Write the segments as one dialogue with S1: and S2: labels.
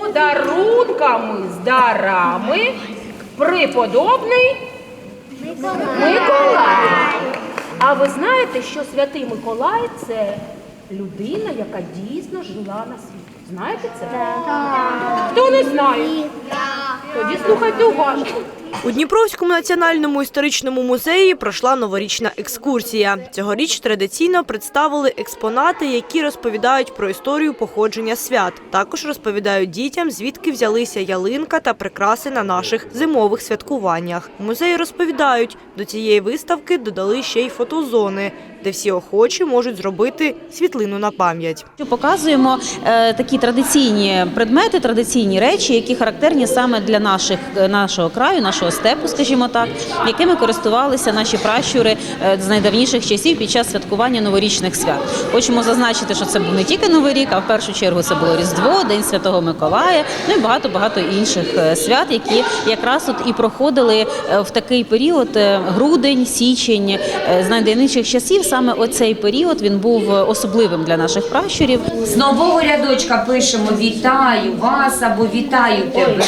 S1: подарунками з дарами преподобний Миколай. А ви знаєте, що святий Миколай це людина, яка дійсно жила на світі. Знаєте це? Хто не знає? Тоді слухайте уважно.
S2: У Дніпровському національному історичному музеї пройшла новорічна екскурсія. Цьогоріч традиційно представили експонати, які розповідають про історію походження свят. Також розповідають дітям, звідки взялися ялинка та прикраси на наших зимових святкуваннях. У музеї розповідають, до цієї виставки додали ще й фотозони, де всі охочі можуть зробити світлину на пам'ять.
S3: Показуємо е, такі традиційні предмети, традиційні речі, які характерні саме для наших е, нашого краю, нашого степу, скажімо так, якими користувалися наші пращури е, з найдавніших часів під час святкування новорічних свят. Хочемо зазначити, що це був не тільки новий рік, а в першу чергу це було Різдво, День Святого Миколая, ну і багато багато інших е, свят, які якраз от і проходили е, в такий період грудень, січень з найдавніших часів. Саме оцей період він був особливим для наших пращурів.
S4: З нового рядочка пишемо Вітаю вас або Вітаю тебе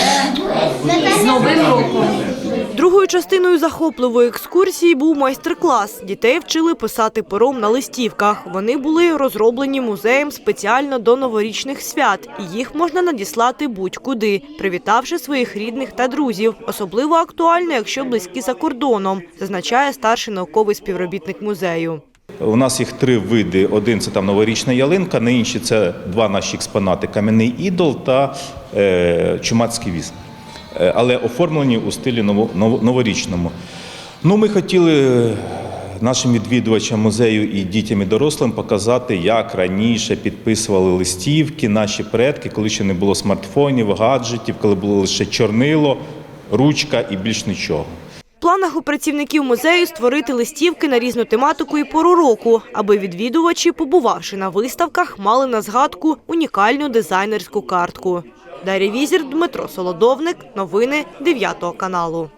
S4: з Новим роком.
S2: Другою частиною захопливої екскурсії був майстер-клас. Дітей вчили писати пером на листівках. Вони були розроблені музеєм спеціально до новорічних свят, і їх можна надіслати будь-куди, привітавши своїх рідних та друзів. Особливо актуально, якщо близькі за кордоном, зазначає старший науковий співробітник музею.
S5: У нас їх три види. Один це там новорічна ялинка, на інші це два наші експонати: кам'яний ідол та е, чумацький віз. Е, Але оформлені у стилі ново- ново- новорічному. Ну, ми хотіли е, нашим відвідувачам музею і дітям і дорослим показати, як раніше підписували листівки наші предки, коли ще не було смартфонів, гаджетів, коли було лише чорнило, ручка і більш нічого.
S2: В планах у працівників музею створити листівки на різну тематику і пору року, аби відвідувачі, побувавши на виставках, мали на згадку унікальну дизайнерську картку. Дар'я Візір, Дмитро Солодовник. Новини 9 каналу.